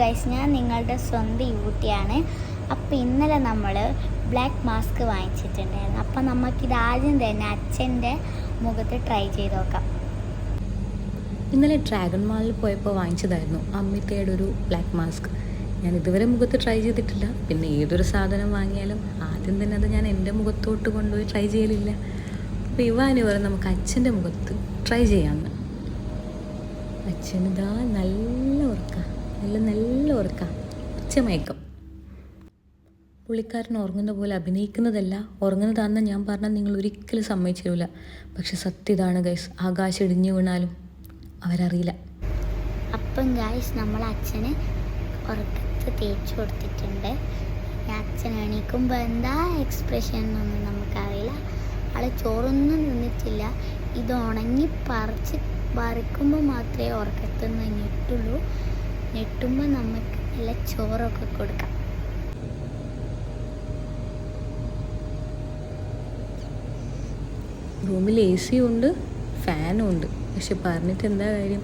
Guys ഞാൻ നിങ്ങളുടെ സ്വന്തം യൂട്ടിയാണ്. അപ്പോൾ ഇന്നലെ നമ്മൾ ബ്ലാക്ക് മാസ്ക് വാങ്ങിച്ചിട്ടുണ്ടായിരുന്നു. അപ്പോൾ നമുക്കിത് ആദ്യം തന്നെ അച്ഛന്റെ മുഖത്ത് ട്രൈ ചെയ്ത് നോക്കാം. ഇന്നലെ ഡ്രാഗൺ മാളിൽ പോയപ്പോൾ വാങ്ങിച്ചതായിരുന്നു അമ്മിത്തയുടെ ഒരു ബ്ലാക്ക് മാസ്ക് ഞാൻ ഇതുവരെ മുഖത്ത് ട്രൈ ചെയ്തിട്ടില്ല. പിന്നെ ഏതൊരു സാധനം വാങ്ങിയാലും ആദ്യം തന്നെ അത് ഞാൻ എന്റെ മുഖത്തോട്ട് കൊണ്ടുപോയി ട്രൈ ചെയ്യലില്ല. അപ്പോൾ ഇവാനി വരെ നമുക്ക് അച്ഛന്റെ മുഖത്ത് ട്രൈ ചെയ്യാമെന്ന് അച്ഛനിതാ നല്ല ഉറക്ക. നല്ല നല്ല ഉറക്കാം. ഉച്ചമയക്കം പുള്ളിക്കാരൻ ഉറങ്ങുന്ന പോലെ അഭിനയിക്കുന്നതല്ല. ഉറങ്ങുന്നതാണെന്ന് ഞാൻ പറഞ്ഞാൽ നിങ്ങൾ ഒരിക്കലും സമ്മതിച്ചിരില്ല പക്ഷെ സത്യം ഇതാണ് ഗൈസ് ആകാശം ഇടിഞ്ഞു വീണാലും അവരറിയില്ല. അപ്പം ഗൈസ് നമ്മൾ അച്ഛന് ഉറക്കത്ത് തേച്ച് കൊടുത്തിട്ടുണ്ട്. അച്ഛൻ എണീക്കുമ്പോൾ എന്താ എക്സ്പ്രഷൻ എന്നൊന്നും നമുക്കറിയില്ല. ആളെ ചോറൊന്നും നിന്നിട്ടില്ല ഇത് ഉണങ്ങി പറിച്ച് പറിക്കുമ്പോൾ മാത്രമേ ഉറക്കത്തുനിന്ന് ഇട്ടുള്ളൂ. ഞെട്ടുമ്പോൾ നമുക്ക് നല്ല ചോറൊക്കെ കൊടുക്കാം. റൂമിൽ എ സി ഉണ്ട് ഫാനും ഉണ്ട്. പക്ഷെ പറഞ്ഞിട്ട് എന്താ കാര്യം?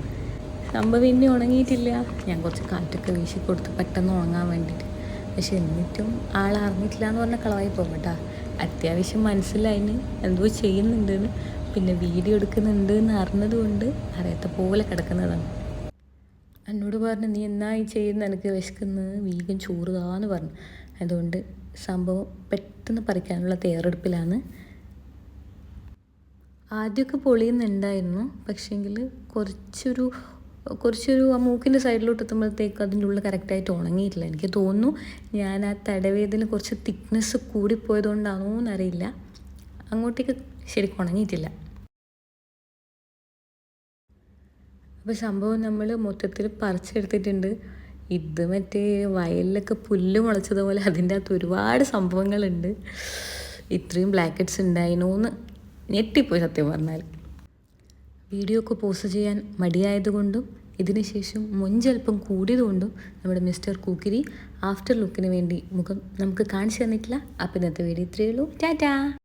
സംഭവം ഇനി ഉണങ്ങിയിട്ടില്ല. ഞാൻ കുറച്ച് കാറ്റൊക്കെ വീശി കൊടുത്ത് പെട്ടെന്ന് ഉണങ്ങാൻ വേണ്ടിയിട്ട്. പക്ഷെ എന്നിട്ടും ആൾ അറിഞ്ഞിട്ടില്ല എന്ന് പറഞ്ഞാൽ കളവായി പോകും കേട്ടോ. അത്യാവശ്യം മനസ്സിലായിന് എന്തോ ചെയ്യുന്നുണ്ടെന്ന് പിന്നെ വീഡിയോ എടുക്കുന്നുണ്ട് എന്ന് അറിഞ്ഞതുകൊണ്ട് അറിയാത്ത പോലെ കിടക്കുന്നതാണ്. എന്നോട് പറഞ്ഞു നീ എന്നാ ഈ ചെയ്യുന്ന? എനിക്ക് വിശക്കുന്നത് വീഗൻ ചോറുതാന്ന് പറഞ്ഞു. അതുകൊണ്ട് സംഭവം പെട്ടെന്ന് പറിക്കാനുള്ള തയ്യാറെടുപ്പിലാണ്. ആദ്യമൊക്കെ പൊളിയുന്നുണ്ടായിരുന്നു. പക്ഷേങ്കിൽ കുറച്ചൊരു കുറച്ചൊരു ആ മൂക്കിന്റെ സൈഡിലോട്ട് എത്തുമ്പോഴത്തേക്ക് അതിന്റെ ഉള്ളിൽ കറക്റ്റായിട്ട് ഉണങ്ങിയിട്ടില്ല. എനിക്ക് തോന്നുന്നു ഞാൻ ആ തടവേദന കുറച്ച് തിക്നെസ് കൂടിപ്പോയതുകൊണ്ടാണോ എന്നറിയില്ല അങ്ങോട്ടേക്ക് ശരിക്കും ഉണങ്ങിയിട്ടില്ല. അപ്പോൾ സംഭവം നമ്മൾ മൊത്തത്തിൽ പറിച്ചെടുത്തിട്ടുണ്ട്. ഇത് മറ്റേ വയലിലൊക്കെ പുല്ല് മുളച്ചതുപോലെ അതിന്റെ അകത്ത് ഒരുപാട് സംഭവങ്ങളുണ്ട്. ഇത്രയും ബ്ലാക്കറ്റ്സ് ഉണ്ടായിരുന്നു ഞെട്ടിപ്പോയി സത്യം പറഞ്ഞാൽ വീഡിയോ ഒക്കെ പോസ്റ്റ് ചെയ്യാൻ മടിയായതുകൊണ്ടും ഇതിനുശേഷം മുഞ്ചൽപ്പം കൂടിയതുകൊണ്ടും നമ്മുടെ മിസ്റ്റർ കൂക്കിരി ആഫ്റ്റർ ലുക്കിന് വേണ്ടി മുഖം നമുക്ക് കാണിച്ചു തന്നിട്ടില്ല. അപ്പം ഇന്നത്തെ വീഡിയോ ഇത്രയേ ഉള്ളൂ. ടാറ്റാ!